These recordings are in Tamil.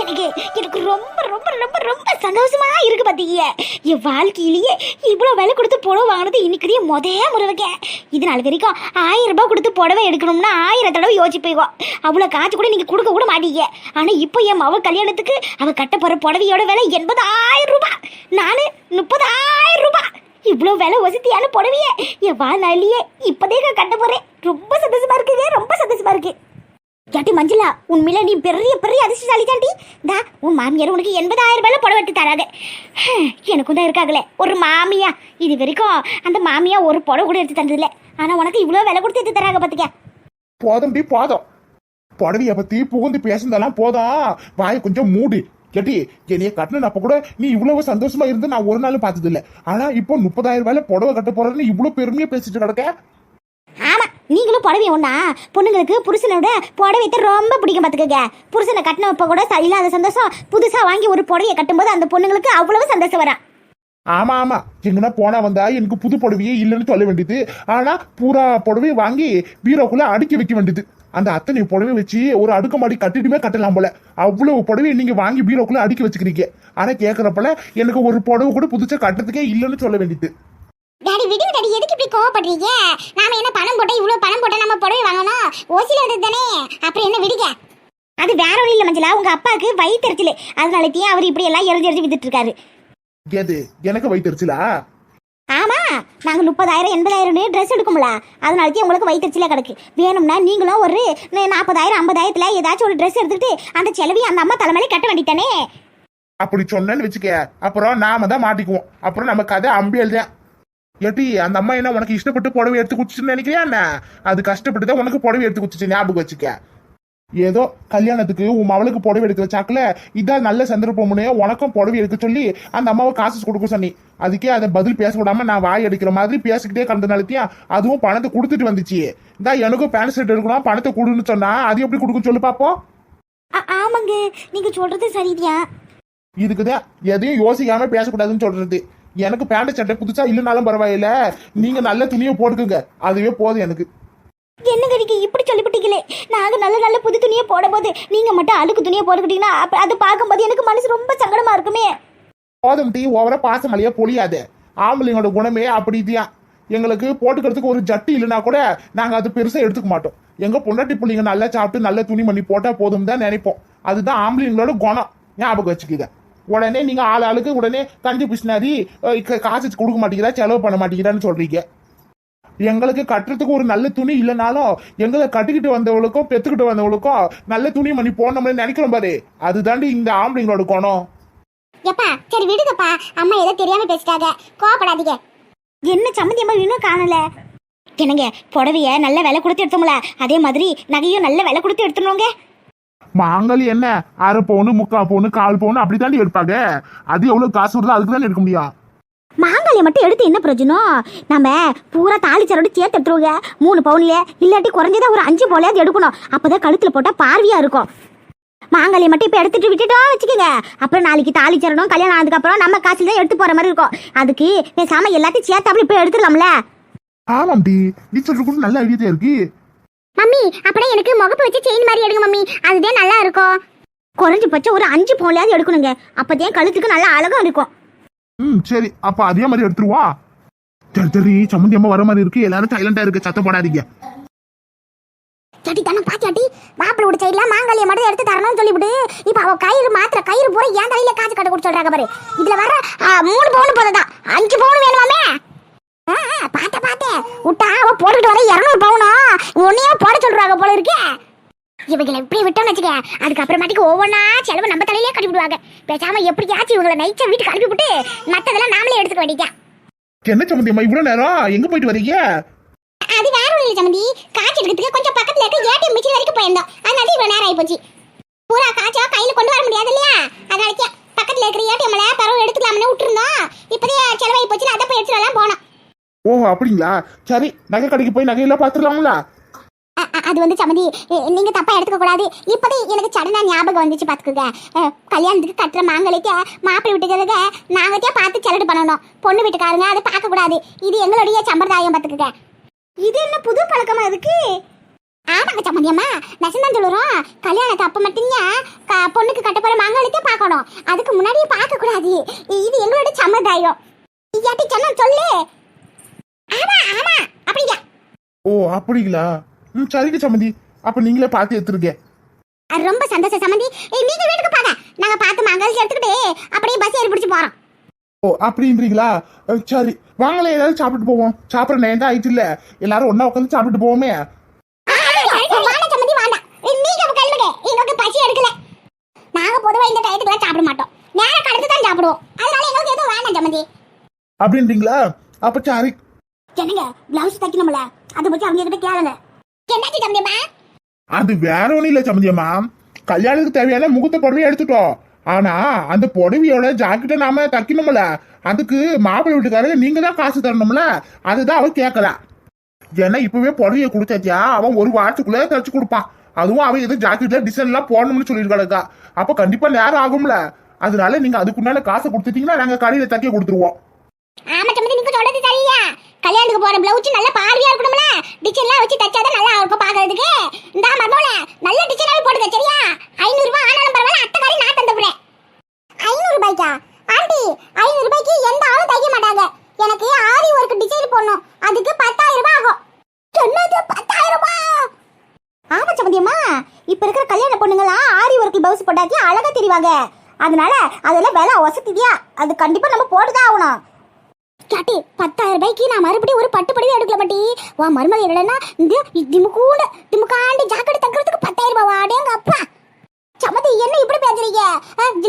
எனக்கு எனக்கு ரொம்ப ரொம்ப ரொம்ப ரொம்ப சந்தோஷமா இருக்கு பார்த்தீங்க என் வாழ்க்கையிலேயே இவ்வளோ விலை கொடுத்து புடவை வாங்கினது இன்னைக்கு முத முறைவைக்க இது நாள் வரைக்கும் ஆயிரம் ரூபாய் கொடுத்து புடவை எடுக்கணும்னா ஆயிரம் தடவை யோசிச்சு போய்வோம் அவ்வளோ காசு கூட நீங்கள் கொடுக்க கூட மாட்டீங்க. ஆனால் இப்போ என் மவ கல்யாணத்துக்கு அவள் கட்ட போகிற புடவையோட விலை எண்பதாயிரம் ரூபாய். நான் முப்பதாயிரம் ரூபாய். இவ்வளோ விலை வசதியான புடவையே என் வாழ்நாளிலேயே இப்போதே நான் கட்ட போகிறேன் ரொம்ப சந்தோஷமாக இருக்குங்க ரொம்ப சந்தோஷமாக இருக்குது கேட்டி மஞ்சளா உண்மையில நீ பெரிய பெரிய அதிர்ஷ்டசாலி தாண்டி தா உன் மாமியார் உனக்கு எண்பதாயிரம் ரூபாயில புடவை எடுத்து தராங்க. எனக்கும் தான் இருக்காங்களே. ஒரு மாமியா. இது வரைக்கும் அந்த மாமியா ஒரு புடவை கூட எடுத்து தந்ததில்ல. ஆனா உனக்கு இவ்வளோ விலை கொடுத்து எடுத்து தராங்க பாத்துக்க. போதும் டி போதும். புடவைய பத்தி புகுந்து பேசுனதெல்லாம் போதும். வாயை கொஞ்சம் மூடி. கேட்டி என்னைய கட்டினப்ப கூட நீ இவ்வளவு சந்தோஷமா இருந்து நான் ஒரு நாளும் பார்த்தது இல்லை ஆனா இப்போ முப்பதாயிரம் ரூபாயில புடவை கட்ட போறேன்னு இவ்வளவு பெருமையா பேசிட்டு கிடக்க? நீங்களும் புடவை ஒன்றா பொண்ணுங்களுக்கு புருஷனோட புடவை ரொம்ப பிடிக்கும் பார்த்துக்கங்க புருஷனை கட்டினப்ப கூட ச- இல்லாத சந்தோஷம். புதுசாக வாங்கி ஒரு புடவையை கட்டும்போது அந்த பொண்ணுங்களுக்கு அவ்வளவு சந்தோஷம் வரா ஆமா ஆமா. எங்கன்னா போனா வந்தா எனக்கு புது புடவையே இல்லைன்னு சொல்ல வேண்டியது. ஆனா பூரா புடவையை வாங்கி பீரோக்குள்ள அடுக்கி வைக்க வேண்டியது. அந்த அத்தனை புடவை வச்சு ஒரு அடுக்குமாடி கட்டிட்டுமே கட்டலாம் போல. அவ்வளவு புடவை நீங்க வாங்கி பீரோக்குள்ள அடுக்கி வச்சுக்கிறீங்க. ஆனா கேக்குறப்பல எனக்கு ஒரு புடவை கூட புதுசா கட்டுறதுக்கே இல்லைன்னு சொல்ல வேண்டியது. டாடி விடுங்க டாடி எதுக்கு இப்படி கோவப்படுறீங்க? நாம என்ன பணம் போட்டா இவ்வளவு பணம் போட்டா நம்ம புடவை வாங்கணும்? ஓசில வந்தது தானே? அப்புறம் என்ன விடுங்க. அது வேற ஒன்றும் இல்லை மஞ்சளா? உங்க அப்பாவுக்கு வயிற்றுச்சல். அதனாலத்தையும் அவர் இப்படி எல்லாம் எழுதி எழுதி வித்துட்டு இருக்காரு எது? எனக்கு வைத்தறிச்சலா ஆமா. நாங்க முப்பதாயிரம் எண்பதாயிரம் ட்ரெஸ் எடுக்கும்ல. அதனாலத்தையும் உங்களுக்கு வயிற்றுச்சலே கிடக்கு. வேணும்னா நீங்களும் ஒரு நாற்பதாயிரம் ஐம்பதாயிரத்துல ஏதாச்சும் ஒரு ட்ரெஸ் எடுத்துட்டு அந்த செலவி அந்த அம்மா தலைமையில கட்ட வேண்டித்தானே அப்படி சொன்னேன்னு வச்சுக்க அப்புறம் நாம தான் மாட்டிக்குவோம். அப்புறம் நம்ம கதை அம்பியல் தான் ஏட்டி அந்த அம்மா என்ன உனக்கு இஷ்டப்பட்டு புடவை எடுத்து குச்சின்னு நினைக்கிறியா என்ன? அது கஷ்டப்பட்டு தான் உனக்கு புடவை எடுத்து குச்சிச்சு ஞாபகம் வச்சுக்க. ஏதோ கல்யாணத்துக்கு உன் மவளுக்கு புடவை எடுக்க வச்சாக்குல இதான் நல்ல சந்தர்ப்பம்னு உனக்கும் புடவை எடுக்க சொல்லி அந்த அம்மாவை காசு கொடுக்க சொன்னி. அதுக்கே அதை பதில் பேச விடாம நான் வாய் அடிக்கிற மாதிரி பேசிக்கிட்டே கண்டனாலத்தையும் அதுவும் பணத்தை கொடுத்துட்டு வந்துச்சு இந்தா எனக்கும் பேண்ட் ஷர்ட் எடுக்கணும் பணத்தை கொடுன்னு சொன்னா அது எப்படி கொடுக்க சொல்லு பாப்போம். ஆமாங்க. நீங்க சொல்றது சரிதான். இதுக்குதான் எதையும் யோசிக்காம பேசக்கூடாதுன்னு சொல்றது. எனக்கு பேண்ட் சட்டை புதுசா இல்லைனாலும் பரவாயில்ல. நீங்க நல்ல துணியை போட்டுக்குங்க. அதுவே போதும் எனக்கு. என்ன கடிக்கு இப்படி சொல்லிவிட்டீங்களே? நாங்க நல்ல நல்ல புது துணியை போடும்போது நீங்க மட்டும் அழுக்கு துணியை போட்டுக்கிட்டீங்கன்னா அது பார்க்கும்போது எனக்கு மனசு ரொம்ப சங்கடமா இருக்குமே. போதும் டீ ஓவரா பாசமலையா பொழியாது. ஆம்பளைங்களோட குணமே அப்படிதான் எங்களுக்கு போட்டுக்கிறதுக்கு ஒரு ஜட்டி இல்லைனா கூட நாங்க அது பெருசா எடுத்துக்க மாட்டோம். எங்க பொண்டாட்டி பிள்ளைங்க நல்லா சாப்பிட்டு நல்ல துணி மணி போட்டா போதும் தான் நினைப்போம். அதுதான் ஆம்பளைங்களோட குணம். ஞாபகம் வச்சுக்கித உடனே நீங்க ஆள் ஆளுக்கு உடனே கஞ்சி பிசினாரி காசு கொடுக்க மாட்டேங்கிறா செலவு பண்ண மாட்டேங்கிறான்னு சொல்றீங்க. எங்களுக்கு கட்டுறதுக்கு ஒரு நல்ல துணி இல்லைனாலும் எங்களை கட்டிக்கிட்டு வந்தவளுக்கும் பெத்துக்கிட்டு வந்தவளுக்கும் நல்ல துணி மணி போடணும்னு நினைக்கிறோம் பாரு. அதுதாண்டி இந்த ஆம்பளைங்களோட குணம். எப்பா சரி விடுங்கப்பா. அம்மா ஏதோ தெரியாம பேசிட்டாங்க. கோவப்படாதீங்க. என்ன சம்மந்தி அம்மா இன்னும் காணல? என்னங்க புடவைய நல்ல விலை கொடுத்து எடுத்தோம்ல. அதே மாதிரி நகையும் நல்ல விலை கொடுத்து எடுத்துனோங்க மாங்கல் என்ன? அரை பவுனு முக்கா பவுனு கால் பவுனு அப்படி தாண்டி எடுப்பாங்க. அது எவ்வளவு காசு வருதோ அதுக்கு தானே எடுக்க முடியும். மாங்காயை மட்டும் எடுத்து என்ன பிரயோஜனம்? நம்ம பூரா தாளிச்சரோட சேர்த்து எடுத்துருவோங்க. மூணு பவுன்ல இல்லாட்டி குறைஞ்சதா ஒரு அஞ்சு போலையாவது எடுக்கணும். அப்பதான் கழுத்துல போட்டா பார்வையா இருக்கும். மாங்காயை மட்டும் இப்ப எடுத்துட்டு விட்டுட்டோம் வச்சுக்கோங்க. அப்புறம் நாளைக்கு தாலி சரணம் கல்யாணம் ஆனதுக்கு அப்புறம் நம்ம காசுல தான் எடுத்து போற மாதிரி இருக்கும். அதுக்கு பேசாம எல்லாத்தையும் சேர்த்தாப்புல இப்ப எடுத்துடலாம்ல. ஆமாம் டி நீ சொல்ற கூட நல்ல ஐடியா இருக்கு. மம்மி அப்படியே எனக்கு முகப்பு வச்சு செயின் மாதிரி எடுங்க மம்மி. அதுதான் நல்லா இருக்கும். குறைஞ்ச பட்சம் ஒரு அஞ்சு பவுன்லையாவது எடுக்கணுங்க. அப்பதான் கழுத்துக்கு நல்லா அழகா இருக்கும். ம் சரி. அப்ப அதே மாதிரி எடுத்துருவா? சரி சரி. சம்மந்தி அம்மா வர மாதிரி இருக்கு. எல்லாரும் சைலண்டா இருக்கு. சத்தம் போடாதீங்க. சட்டி தானே பாச்சாட்டி மாப்பிள்ளோட சைடுல மாங்காலிய மட்டும் எடுத்து தரணும்னு சொல்லிவிட்டு இப்ப அவ கயிறு மாத்திர கயிறு பூரா என் தலையில காசு கட்ட கொடுத்து சொல்றாங்க பாரு. இதுல வர மூணு பவுன் போதுதான் அஞ்சு பவுன் வேணுமாமே? பார்த்தேன் விட்டா அவ போட்டுக்கிட்டு வர இருநூறு பவுனா? உன்னையே போட சொல்றாங்க போல இருக்கே. இவங்களை இப்படி விட்டோம்னு வச்சுக்க அதுக்கப்புறமாட்டிக்கு ஒவ்வொன்றா செலவு நம்ம தலையிலே கட்டி விடுவாங்க. பேசாம எப்படியாச்சும் இவங்களை நைச்சா வீட்டுக்கு அனுப்பி விட்டு மத்ததெல்லாம் நாமளே எடுத்துக்க வேண்டியதா என்ன சம்மந்தி அம்மா இவ்வளவு நேரம்? எங்க போயிட்டு வரீங்க அது வேற இல்ல சமந்தி. காய்ச்சி எடுக்கிறதுக்கு கொஞ்சம் பக்கத்துல இருக்க ஏடிஎம் மிஷின் வரைக்கும் போயிருந்தோம். அதனால இவ்வளவு நேரம் ஆயிப்போச்சு. பூரா காய்ச்சா கையில கொண்டு வர முடியாது இல்லையா? அதனால பக்கத்துல இருக்கிற ஏடிஎம்ல பரவ எடுத்துக்கலாம்னு விட்டுருந்தோம். இப்போதே செலவாகி போச்சு அதை போய் எடுத்துட்டு போனோம். ஓ அப்படிங்களா? சரி நகை கடைக்கு போய் நகையெல்லாம் பார்த்துடலாங்களா அது வந்து சமதி நீங்க தப்பா எடுத்துக்க கூடாது. இப்போதே எனக்கு சடனா ஞாபகம் வந்துச்சு பாத்துக்கோங்க கல்யாணத்துக்கு கட்டுற மாங்கலைக்கு மாப்பிள்ளை வீட்டுக்காரங்க நாங்கத்தே பார்த்து செலடு பண்ணணும். பொண்ணு வீட்டுக்காரங்க அதை பார்க்க கூடாது. இது எங்களுடைய சம்பிரதாயம் பாத்துக்கோங்க இது என்ன புது பழக்கமா இருக்கு? ஆமாங்க சம்மந்தியம்மா நெசந்தான் சொல்லுறோம். கல்யாணத்தை அப்ப மட்டும் பொண்ணுக்கு கட்ட போற பார்க்கணும். அதுக்கு முன்னாடியே பார்க்க கூடாது. இது எங்களோட சம்மதாயம் இல்லாட்டி சொன்ன சொல்லு. ஓ அப்படிங்களா? ம் சரிங்க சம்மந்தி அப்ப நீங்களே பார்த்து எடுத்துருங்க. ரொம்ப சந்தோஷம் சம்மந்தி ஏய், நீங்க வீட்டுக்கு பாங்க. நாங்க பார்த்து மங்கள்ச்சி எடுத்துக்கிட்டு அப்படியே பஸ் ஏறி பிடிச்சு போறோம். ஓ அப்படின்றீங்களா? சரி. வாங்களே ஏதாவது சாப்பிட்டு போவோம். சாப்பிட்ற நேரம் தான் ஆயிடுச்சு இல்ல. எல்லாரும் ஒண்ணா உட்காந்து சாப்பிட்டு போவோமே. சாப்பிட மாட்டோம். நேரம் கடந்து தான் சாப்பிடுவோம். அதனால எங்களுக்கு எதுவும் சம்மந்தி அப்படின்றீங்களா? அப்ப சரி. என்னங்க பிளவுஸ் தைக்கணும்ல? அதை பத்தி அவங்க கிட்ட கேளுங்க என்னாச்சு தம்பியம்மா அது வேற ஒண்ணும் இல்ல சம்மந்தியம்மா கல்யாணத்துக்கு தேவையான முகூர்த்த புடவையை எடுத்துட்டோம். ஆனா அந்த புடவையோட ஜாக்கெட்டை நாம தைக்கணும்ல. அதுக்கு மாப்பிள்ளை வீட்டுக்காரங்க நீங்க தான் காசு தரணும்ல. அதுதான் அவன் கேட்கல ஏன்னா இப்பவே புடவைய கொடுத்தாச்சியா? அவன் ஒரு வாரத்துக்குள்ள தச்சு கொடுப்பான். அதுவும் அவன் எதுவும் ஜாக்கெட்ல டிசைன் எல்லாம் போடணும்னு சொல்லியிருக்காளுக்கா. அப்ப கண்டிப்பா நேரம் ஆகும்ல. அதனால நீங்க அதுக்குண்டான காசை கொடுத்துட்டீங்கன்னா நாங்க கடையில தைக்க கொடுத்துருவோம். ஆமா தம்பி நீங்க சொல்றது சரியா? கல்யாணத்துக்கு போற பிளவுஸ் நல்ல பார்வையா இருக்கணும்ல? டிசைன்லாம் வச்சு தச்சாதான் நல்லா இருக்கும் பாக்குறதுக்கு இந்த மர்மோல நல்ல டிசைனாவே போடுங்க சரியா? ஐநூறு ரூபாய் ஆனாலும் பரவாயில்ல அத்தை காரி நான் தந்துடுறேன் ஐநூறு ரூபாய்க்கா ஆண்டி ஐநூறு ரூபாய்க்கு எந்த ஆளும் தைக்க மாட்டாங்க. எனக்கு ஆரி ஒர்க் டிசைன் போடணும். அதுக்கு பத்தாயிரம் ரூபாய் ஆகும். சொன்னது பத்தாயிரம் ரூபாய் ஆமா சம்பந்தியம்மா இப்ப இருக்கிற கல்யாண பொண்ணுங்களா ஆரி ஒர்க் பிளவுஸ் போட்டாக்கி அழகா தெரிவாங்க. அதனால அதெல்லாம் விலை வசதியா அது கண்டிப்பா நம்ம போட்டுதான் ஆகணும். கேட்டி பத்தாயிரம் ரூபாய்க்கு நான் மறுபடியும் ஒரு பட்டு புடவை எடுக்கல மாட்டி உன் மருமகள் என்னன்னா இந்த திமுக்கூட திமுக்காண்டி ஜாக்கெட் தக்கிறதுக்கு பத்தாயிரம் ரூபாய் வாடேங்க அப்பா. சமதி என்ன இப்படி பேசுறீங்க?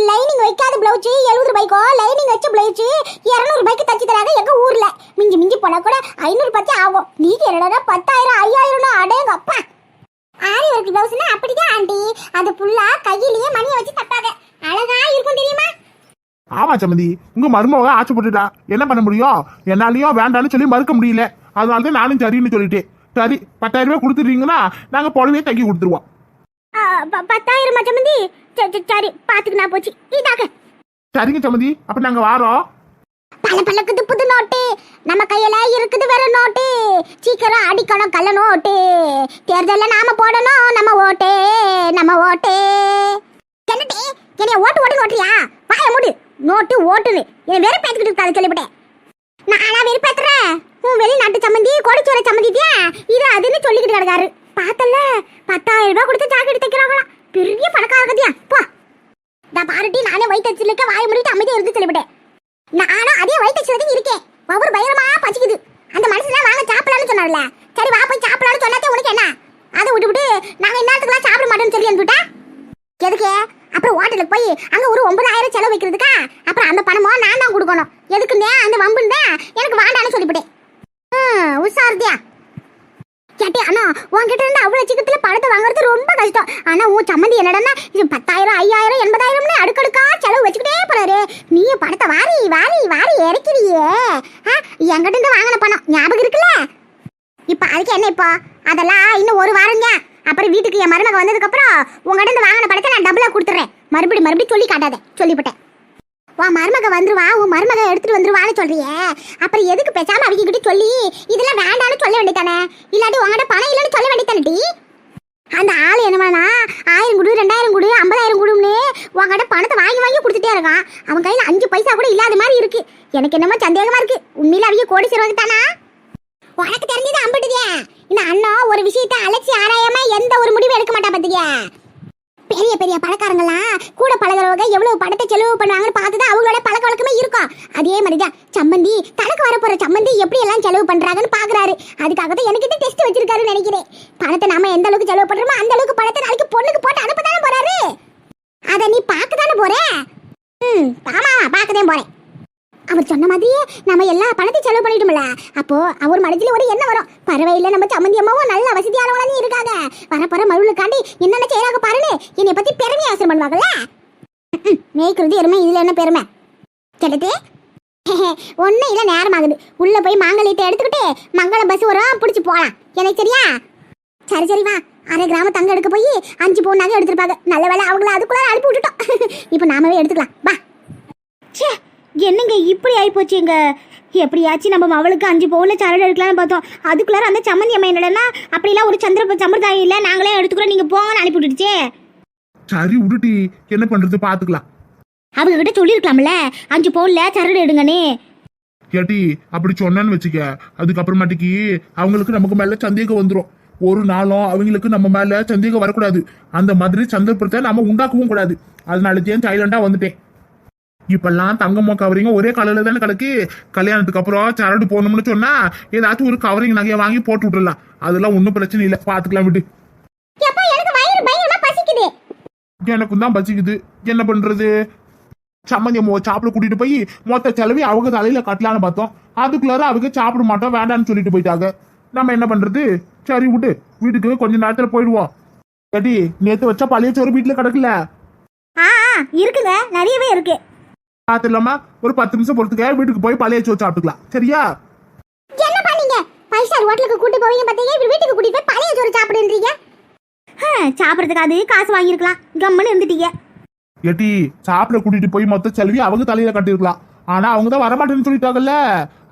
லைனிங் வைக்காத பிளவுஸ் எழுபது ரூபாய்க்கோ? லைனிங் வச்ச பிளவுஸ் இரநூறு ரூபாய்க்கு தச்சு தராங்க எங்க ஊர்ல. மிஞ்சி மிஞ்சி போனா கூட ஐநூறு பத்தி ஆகும். நீங்க என்னடா பத்தாயிரம் ஐயாயிரம் அடேங்க அப்பா. ஆரி ஒர்க் பிளவுஸ்னா அப்படிதான் ஆண்டி. அது ஃபுல்லா கையிலேயே மணியை வச்சு தப்பாங்க. அழகா இருக்கும் தெரியுமா? ஆமா சம்மந்தி உங்க மருமக ஆசைப்பட்டுட்டா. என்ன பண்ண முடியும்? என்னாலயும் வேண்டாம்னு சொல்லி மறுக்க முடியல. அதனால தான் நானும் சரின்னு சொல்லிட்டேன். சரி பத்தாயிரம் ரூபாய் கொடுத்துட்டீங்கன்னா நாங்க புடவையே தைக்கி கொடுத்துருவோம். பத்தாயிரம் மச்சமந்தி சரி பாத்துக்கு நான் போச்சு. இதாக்க சரிங்க சம்மந்தி அப்ப நாங்க வாரோம். பல பழக்குது புது நோட்டு. நம்ம கையில இருக்குது வேற நோட்டு. சீக்கிரம் அடிக்கணும் கள்ள நோட்டு தேர்தல்ல நாம போடணும் நம்ம ஓட்டு நம்ம ஓட்டு. என்னடி? என்னைய ஓட்டு ஓட்டு ஓட்டுறியா? வாய மூடு. நோட்டு ஓட்டுது. என் வெறும் பேத்துக்கிட்டு இருக்காது சொல்லிவிட்டேன் நானா வெறுப்பேத்துறேன் உன் வெளிநாட்டு சம்மந்தி கோடிச்சோர சம்மந்திட்டியா இது அதுன்னு சொல்லிக்கிட்டு கிடக்காரு. பார்த்தல பத்தாயிரம் ரூபாய் கொடுத்து ஜாக்கெட் தைக்கிறாங்களாம் பெரிய பணக்காரகத்தியா போ. நான் பாருட்டி நானே வயிற்றுச்சிலுக்க வாய் முடிட்டு அமைதியா இருந்து சொல்லிவிட்டேன். நானும் அதே வயிற்றுச்சிலுக்கு இருக்கேன். ஒவ்வொரு பயமா பசிக்குது. அந்த மனுஷன் வாங்க சாப்பிடலாம்னு சொன்னார்ல சரி வா போய் சாப்பிடலாம்னு சொன்னாதே உனக்கு என்ன? அதை விட்டு விட்டு நாங்கள் இந்நேரத்துக்குலாம் சாப்பிட மாட்டோம்னு சொல்லி அனுப்பிட்டா எதுக்கு? அப்புறம் ஹோட்டலுக்கு போய் அங்க ஒரு ஒன்பதாயிரம் செலவு வைக்கிறதுக்கா? அப்புறம் அந்த பணமோ நான் தான் கொடுக்கணும். எதுக்குன்னே அந்த வம்புன்னு எனக்கு வாண்டான்னு சொல்லிவிட்டேன். ம், உஷாரத்தியா? கேட்டி அண்ணா உன்கிட்ட இருந்து அவ்வளோ சீக்கிரத்தில் பணத்தை வாங்குறது ரொம்ப கஷ்டம். ஆனால் உன் சம்மந்தி என்னடா இது பத்தாயிரம் ஐயாயிரம் எண்பதாயிரம்னு அடுக்கடுக்கா செலவு வச்சுக்கிட்டே போறாரு. நீ பணத்தை வாரி வாரி வாரி இறக்கிறியே. ஆ, என்கிட்ட இருந்து வாங்கின பணம் ஞாபகம் இருக்குல்ல? இப்போ அதுக்கு என்ன இப்போ? அதெல்லாம் இன்னும் ஒரு வாரங்க அப்புறம் வீட்டுக்கு என் மருமக வந்ததுக்கப்புறம் உங்ககிட்ட இருந்து வாங்கின படத்தை நான் டபுளாக கொடுத்துட்றேன் மறுபடி மறுபடியும் சொல்லி காட்டாத. சொல்லிவிட்டேன். உன் மருமக வந்துருவா உன் மருமக எடுத்துட்டு வந்துருவான்னு சொல்றியே. அப்புறம் எதுக்கு பேசாம அவங்க கிட்ட சொல்லி இதெல்லாம் வேண்டாம்னு சொல்ல வேண்டியதானே? இல்லாட்டி உங்ககிட்ட பணம் இல்லைன்னு சொல்ல வேண்டியதானே அந்த ஆள் என்னவானா ஆயிரம் குடு ரெண்டாயிரம் குடு ஐம்பதாயிரம் கொடுன்னு உங்ககிட்ட பணத்தை வாங்கி வாங்கி கொடுத்துட்டே இருக்கான். அவன் கையில் அஞ்சு பைசா கூட இல்லாத மாதிரி இருக்கு. எனக்கு என்னமோ சந்தேகமா இருக்கு. உண்மையில அவங்க கோடி சிறுவாங்க தானா உனக்கு தெரிஞ்சது அம்பிட்டுதே. இந்த அண்ணா ஒரு விஷயத்தை அலட்சி ஆராயாம எந்த ஒரு முடிவும் எடுக்க மாட்டா பாத்துக்கியா? பெரிய பெரிய பணக்காரங்களாம் கூட பழகிறவங்க எவ்வளவு பணத்தை செலவு பண்ணுவாங்கன்னு பார்த்துதான் அவங்களோட பழக்க வழக்கமே இருக்கும். அதே மாதிரிதான் சம்மந்தி தனக்கு வரப்போற சம்மந்தி எப்படி எல்லாம் செலவு பண்றாங்கன்னு பாக்குறாரு. அதுக்காக தான் எனக்கு டெஸ்ட் வச்சிருக்காருன்னு நினைக்கிறேன். பணத்தை நாம எந்த அளவுக்கு செலவு பண்றோமோ அந்த அளவுக்கு பணத்தை நாளைக்கு பொண்ணுக்கு போட்டு அனுப்ப தானே போறாரு? அதை நீ பார்க்க தானே போற? ம் ஆமா பார்க்கதான் போறேன். அவர் சொன்ன மாதிரியே நம்ம எல்லா பணத்தையும் செலவு பண்ணிட்டோம்ல. அப்போ அவர் மனதில் ஒரு என்ன வரும். பறவையில் நம்ம சம்மந்தி அம்மாவும் நல்ல வசதியானவங்களா இருக்காங்க. வரப்போற மருளுக்காண்டி என்னென்ன செய்யறாங்க பாருன்னு என்னை பத்தி பெருமை ஆசிரம் பண்ணுவாங்கல்ல? மேய்க்கிறது எருமை இதுல என்ன பெருமை? கேட்டது? ஒன்னும் இல்லை நேரம் ஆகுது. உள்ள போய் மாங்கல்யத்தை எடுத்துக்கிட்டு மங்கள பஸ் வரும் பிடிச்சி போகலாம் எனக்கு சரியா? சரி சரி வா. அரை கிராம தங்க எடுக்க போய் அஞ்சு பவுன் நகை எடுத்துருப்பாங்க. நல்ல வேலை அவங்கள அதுக்குள்ள அனுப்பி விட்டுட்டோம். இப்போ நாமவே எடுத்துக்கலாம். வா. ச்சே! என்னங்க இப்படி ஆயிப்போச்சுங்க? எப்படியாச்சும் நம்ம அவளுக்கு அஞ்சு பவுன்ல சரடு எடுக்கலாம்னு பார்த்தோம். அதுக்குள்ளார அந்த சம்மந்தி அம்மா என்னடனா அப்படிலாம் ஒரு சந்திர சம்பிரதாயம் இல்லை நாங்களே எடுத்துக்கிறோம் நீங்க போங்கன்னு அனுப்பி விட்டுடுச்சே சரி விடுட்டி என்ன பண்றது பாத்துக்கலாம். அவங்க கிட்ட சொல்லியிருக்கலாம்ல அஞ்சு பவுன்ல சரடு எடுங்கன்னு. ஏட்டி அப்படி சொன்னான்னு வச்சுக்க அதுக்கப்புறமாட்டிக்கு அவங்களுக்கு நமக்கு மேல சந்தேகம் வந்துரும். ஒரு நாளும் அவங்களுக்கு நம்ம மேல சந்தேகம் வரக்கூடாது. அந்த மாதிரி சந்தர்ப்பத்தை நம்ம உண்டாக்கவும் கூடாது. அதனால தான் சைலண்டா வந்துட்டேன். இப்பெல்லாம் தங்கமோ கவரிங்க ஒரே கலர்ல தானே கிடக்கு. கல்யாணத்துக்கு அப்புறம் சரடு போகணும்னு சொன்னா ஏதாச்சும் ஒரு கவரிங் நகையை வாங்கி போட்டு விட்டுறலாம். அதெல்லாம் ஒன்றும் பிரச்சனை இல்லை. பாத்துக்கலாம் விட்டு எனக்கும் தான் பசிக்குது. என்ன பண்றது? சம்மந்தி சாப்பிட கூட்டிட்டு போய் மொத்த செலவி அவங்க தலையில கட்டலான்னு பார்த்தோம். அதுக்குள்ளார அவங்க சாப்பிட மாட்டோம் வேண்டாம்னு சொல்லிட்டு போயிட்டாங்க. நம்ம என்ன பண்றது? சரி விட்டு வீட்டுக்கு கொஞ்ச நேரத்துல போயிடுவோம். ஏடி நேத்து வச்ச பழைய சோறு வீட்டுல கிடக்கல. இருக்குங்க. நிறையவே இருக்கு. பாத்துலாமா ஒரு பத்து நிமிஷம் பொறுத்துக்க வீட்டுக்கு போய் பழைய சோறு சாப்பிட்டுக்கலாம். சரியா? என்ன பண்ணீங்க ஸ்டார் ஹோட்டலுக்கு கூட்டி போவீங்க பார்த்தீங்க? இப்படி வீட்டுக்கு கூட்டிட்டு போய் பழைய சோறு சாப்பிடுன்றீங்க? சாப்பிட்றதுக்கு அது காசு வாங்கியிருக்கலாம். கம்முன்னு இருந்துட்டீங்க. ஏட்டி சாப்பிட கூட்டிட்டு போய் மொத்த செலவி அவங்க தலையில கட்டிருக்கலாம் ஆனா அவங்க தான் வரமாட்டேன்னு சொல்லிட்டாங்கல்ல?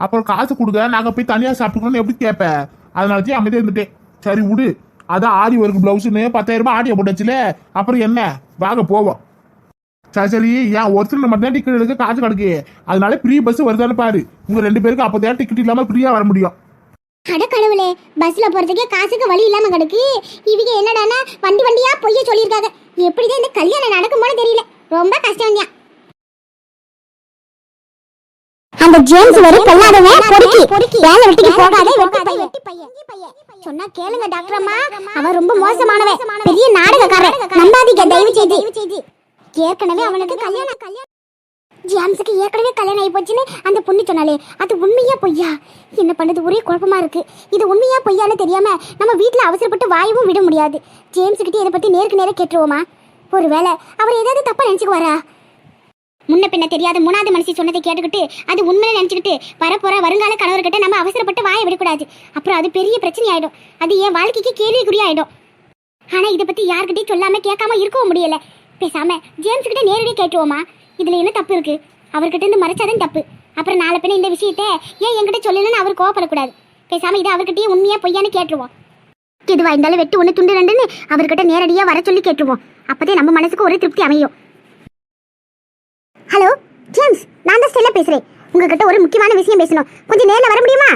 அப்புறம் காசு கொடுங்க நாங்க போய் தனியா சாப்பிட்டுக்கணும்னு எப்படி கேட்பேன் அதனால தான் அமைதியா இருந்துட்டேன். சரி விடு. அதான் ஆடி ஒர்க் பிளவுஸ்னு பத்தாயிரம் ரூபாய் ஆடிய போட்டுச்சுல. அப்புறம் என்ன? வாங்க போவோம். சரி சரி. ஏன் ஒருத்தர் மட்டும் தான் டிக்கெட் எடுக்க காசு கிடக்கு. அதனால ஃப்ரீ பஸ் வருதான்னு பாரு. உங்க ரெண்டு பேருக்கு அப்போதான் டிக்கெட் இல்லாம ஃப்ரீயா வர முடியும். அட கடவுளே பஸ்ல போறதுக்கே காசுக்கு வழி இல்லாம கிடக்கு. இவங்க என்னடான்னா வண்டி வண்டியா பொய்ய சொல்லியிருக்காங்க. எப்படிதான் இந்த கல்யாணம் நடக்குமோன்னு தெரியல. ரொம்ப கஷ்டம் தான் அந்த ஜேம்ஸ் வரை கொள்ளாதவன் பொறுக்கி. பொறுக்கி. வேலை வெட்டிக்கு போகாத வெட்டி பையன் சொன்னா கேளுங்க டாக்டர் அம்மா. அவன் ரொம்ப மோசமானவன். பெரிய நாடகக்காரன். நம்பாதீங்க தயவு செய்து. ஏற்கனவே அவனுக்கு கல்யாணம் கல்யாணம் ஜேம்ஸுக்கு ஏற்கனவே கல்யாணம் ஆகி போச்சுன்னு அந்த பொண்ணு சொன்னாலே அது உண்மையா பொய்யா? என்ன பண்ணுறது ஒரே குழப்பமா இருக்கு. இது உண்மையா பொய்யான்னு தெரியாம நம்ம வீட்டில் அவசரப்பட்டு வாயவும் விட முடியாது. ஜேம்ஸ் கிட்ட இதை பத்தி நேருக்கு நேரம் கேட்டுருவோமா? ஒருவேளை அவர் ஏதாவது தப்பா நினைச்சுக்குவாரா? முன்ன பின்ன தெரியாத மூணாவது மனசு சொன்னதை கேட்டுக்கிட்டு அது உண்மையை நினைச்சுக்கிட்டு வரப்போற வருங்கால கணவர்கிட்ட நம்ம அவசரப்பட்டு வாயை விடக்கூடாது. அப்புறம் அது பெரிய பிரச்சனை ஆயிடும் அது என் வாழ்க்கைக்கு கேள்விக்குறி ஆயிடும் ஆனா இதை பத்தி யார்கிட்டயும் சொல்லாம கேட்காம இருக்கவும் முடியல. பேசாம ஜேம்ஸ் கிட்ட நேரடியாக கேட்டுவோமா இதுல என்ன தப்பு இருக்கு? அவர்கிட்ட இருந்து மறைச்சாதான் தப்பு. அப்புறம் நாலு பின்ன இந்த விஷயத்த ஏன் என்கிட்ட சொல்லணும்னு அவர் கோவப்படக்கூடாது. பேசாம இதை அவர்கிட்டயே உண்மையா பொய்யான்னு கேட்டுருவோம். எதுவா இருந்தாலும் வெட்டு ஒன்று துண்டு ரெண்டுன்னு அவர்கிட்ட நேரடியா வர சொல்லி கேட்டுருவோம். அப்பதே நம்ம மனசுக்கு ஒரு திருப்தி அமையும். ஹலோ ஜேம்ஸ் நான் தான் ஸ்டெல்லா பேசுறேன். உங்ககிட்ட ஒரு முக்கியமான விஷயம் பேசணும். கொஞ்சம் நேர்ல வர முடியுமா?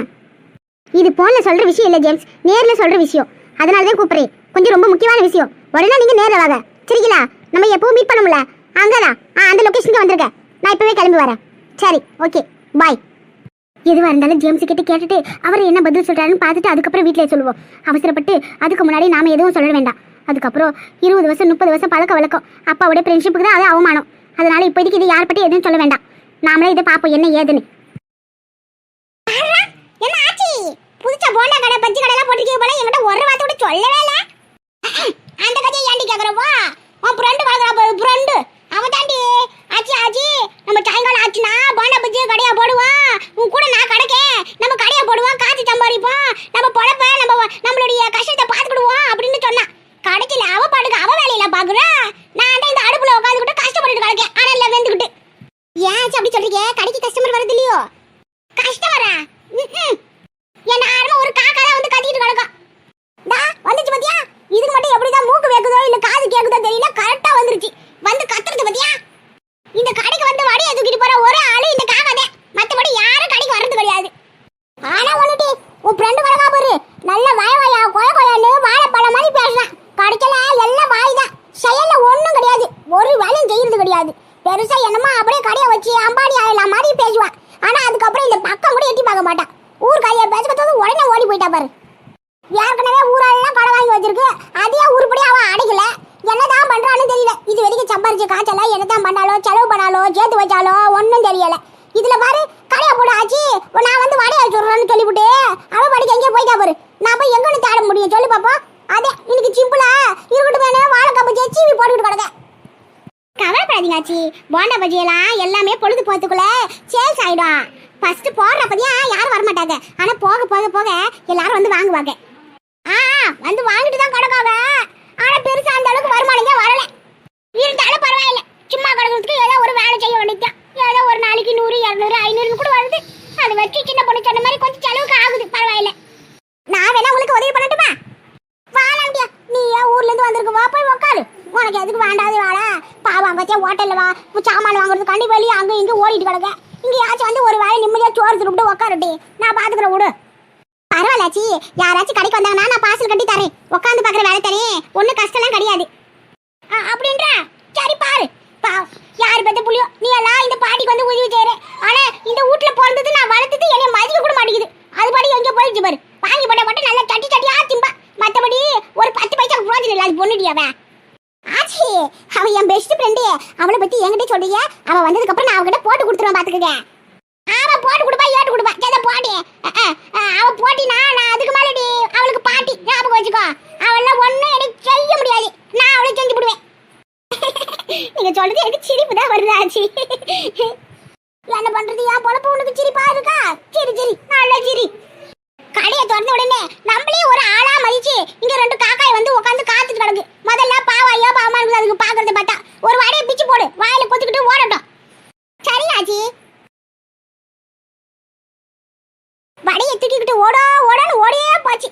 இது போன்ல சொல்ற விஷயம் இல்ல ஜேம்ஸ். நேர்ல சொல்ற விஷயம். அதனால தான் கூப்பிடுறேன். கொஞ்சம் ரொம்ப முக்கியமான விஷயம். உடனே நீங்க நேர்ல வாங்க. சரிங்களா? நம்ம எப்பவும் மீட் பண்ணமுல? அங்கதான். ஆ அந்த லொகேஷனுக்கு வந்திருக்க. நான் இப்பவே கிளம்பி வரேன். சரி ஓகே பாய் எதுவாக இருந்தாலும் ஜேம்ஸ் கிட்ட கேட்டுட்டு அவர் என்ன பதில் சொல்றாருன்னு பார்த்துட்டு அதுக்கப்புறம் வீட்டிலே சொல்லுவோம். அவசரப்பட்டு அதுக்கு முன்னாடி நாம எதுவும் சொல்ல வேண்டாம். அதுக்கப்புறம் இருபது வருஷம் முப்பது வருஷம் பழக்க வழக்கம். அப்பாவுடைய ஃப்ரெண்ட்ஷிப்புக்கு தான் அது அவமானம். அதனால இப்போதைக்கு இது யார் பற்றி எதுவும் சொல்ல வேண்டாம். நாமளே இதை பார்ப்போம் என்ன ஏதுன்னு. என்ன ஆச்சு? புதுசா போண்டா கடை பஜ்ஜி கடைலாம் போட்டிருக்கீங்க போல என்கிட்ட ஒரு வார்த்தை கூட சொல்லவே இல்ல அந்த கதையை ஏன்டி கேக்குறப்போ உன் ஃப்ரெண்டு வளர்க்குறா ஃப்ரெண்டு அவன் தாண்டி ஆச்சி ஆச்சி நம்ம சாயங்காலம் ஆச்சுன்னா போண்டா பஜ்ஜி கடையா போடுவான் உன் கூட நான் கிடைக்கேன் நம்ம கடையா போடுவோம் காசு சம்பாதிப்போம் நம்ம பொழப்ப நம்ம நம்மளுடைய கஷ்டத்தை பார்த்துக்கிடுவோம் அப்படின்னு சொன்னான் கடைச்சில அவ பாட்டுக்கு அவ வேலையில பாக்குறா நான் தான் இந்த அடுப்புல உட்காந்துக்கிட்டு கஷ்டப்பட்டுட்டு கிடக்கேன் அனல்ல வெந்துக்கிட்டு ஏன் ஆச்சி அப்படி சொல்றீங்க கடைக்கு கஸ்டமர் வரது இல்லையோ கஸ்டமரா என் ஆரம்ப ஒரு காக்கா தான் வந்து கத்திட்டு கிடக்கும் டா வந்துச்சு பாத்தியா இதுக்கு மட்டும் எப்படிதான் மூக்கு வேக்குதோ இல்ல காது கேக்குதோ தெரியல கரெக்டா வந்துருச்சு வந்து கத்துறது பாத்தியா இந்த கடைக்கு வந்து வடியை தூக்கிட்டு போற ஒரே ஆளு இந்த காக்கா தான் மத்தபடி யாரும் கடைக்கு வர்றது கிடையாது ஆனா ஒண்ணுட்டி உன் ஃப்ரெண்டு வரமா பாரு நல்ல வாய வாயா கொய கொயன்னு வாழைப்பழம் மாதிரி பேசுறான் கடைக்கல எல்லாம் வாய் தான் செயல்ல ஒண்ணும் கிடையாது ஒரு வேலையும் செய்யறது கிடையாது பெருசா என்னமோ அப்படியே கடையை வச்சு அம்பாடி ஆயிடலாம் மாதிரி பேசுவான் ஆனா அதுக்கப்புறம் இந்த பக்கம் கூட எட்டி பார்க்க மாட்டான் ஊர் கையை பேசுறது உடனே ஓடி போயிட்டா பாரு ஏற்கனவே ஊரெல்லாம் கடை வாங்கி வச்சிருக்கு அதே உருப்படியா அவன் அடைக்கல. என்னதான் பண்றான்னு தெரியல. இது வரைக்கும் சம்பாரிச்ச காய்ச்சல என்னதான் பண்ணாலோ செலவு பண்ணாலோ சேர்த்து வச்சாலோ ஒன்றும் தெரியல. இதுல பாரு கடையை போட ஆச்சு. நான் வந்து வடையை சொல்றேன்னு சொல்லிவிட்டு அவன் படிக்க எங்கேயோ போயிட்டா பாரு. நான் போய் எங்கன்னு தேட முடியும்? சொல்லு பாப்பா அதே இன்னைக்கு சிம்பிளா இருக்கட்டும் வாழைக்காய் பஜ்ஜியை சீவி போட்டுக்கிட்டு கிடக்க. கவலைப்படாதீங்க ஆச்சி. போண்டா பஜ்ஜியெல்லாம் எல்லாமே பொழுது போறதுக்குள்ள சேல்ஸ் ஆயிடும். ஃபர்ஸ்ட் போடுறப்பதியா யாரும் வரமாட்டாங்க. ஆனால் ஆனா போக போக போக எல்லாரும் வந்து வாங்குவாங்க. வந்து வாங்கிட்டு தான் கிடக்காங்க ஆனா பெருசா அந்த அளவுக்கு வருமானங்க வரல. இருந்தாலும் பரவாயில்ல. சும்மா கிடக்கிறதுக்கு ஏதோ ஒரு வேலை செய்ய வேண்டியதுதான். ஏதோ ஒரு நாளைக்கு நூறு இரநூறு ஐநூறு கூட வருது. அது வச்சு சின்ன பொண்ணு சொன்ன மாதிரி கொஞ்சம் செலவுக்கு ஆகுது. பரவாயில்ல. நான் வேணா உங்களுக்கு உதவி பண்ணட்டுமா? வாழாண்டியா நீ ஏன் ஊர்ல இருந்து வந்திருக்கு? வா போய் உட்காரு உனக்கு எதுக்கு வேண்டாது வாடா. பாவம் வச்சா ஹோட்டல்ல வா. சாமான் வாங்குறது கண்டி வெளியே அங்க இங்க ஓடிட்டு கிடக்க. இங்க யாச்சும் வந்து ஒரு வேலை நிம்மதியா சோறு திருப்பிட்டு உக்காருட்டி நான் பாத்துக்கிறேன் விடு. பரவாயில்லாச்சி யாராச்சும் கடைக்கு வந்தாங்கன்னா நான் பார்சல் கட்டி தரேன். பண்ண ஒன்றும் எனக்கு செய்ய முடியாது. நான் அவளை செஞ்சு விடுவேன் நீங்கள் சொல்கிறது எனக்கு சிரிப்பு தான் வருது என்ன பண்றது? என் பொழப்பு உனக்கு சிரிப்பா இருக்கா? சிரி சிரி. நல்லா சிரி. கடையை திறந்த உடனே நம்மளே ஒரு ஆளா மதிச்சு இங்க ரெண்டு காக்காய் வந்து உட்காந்து காத்துட்டு கிடக்கு. முதல்ல பாவாயோ பாவமா இருக்குது அதுக்கு பாக்குறது பார்த்தா ஒரு வாடையை பிச்சு போடு. வாயில கொத்துக்கிட்டு ஓடட்டும். சரி ஆச்சி. வடையை தூக்கிக்கிட்டு ஓடோ ஓடன்னு ஓடியே போச்சு.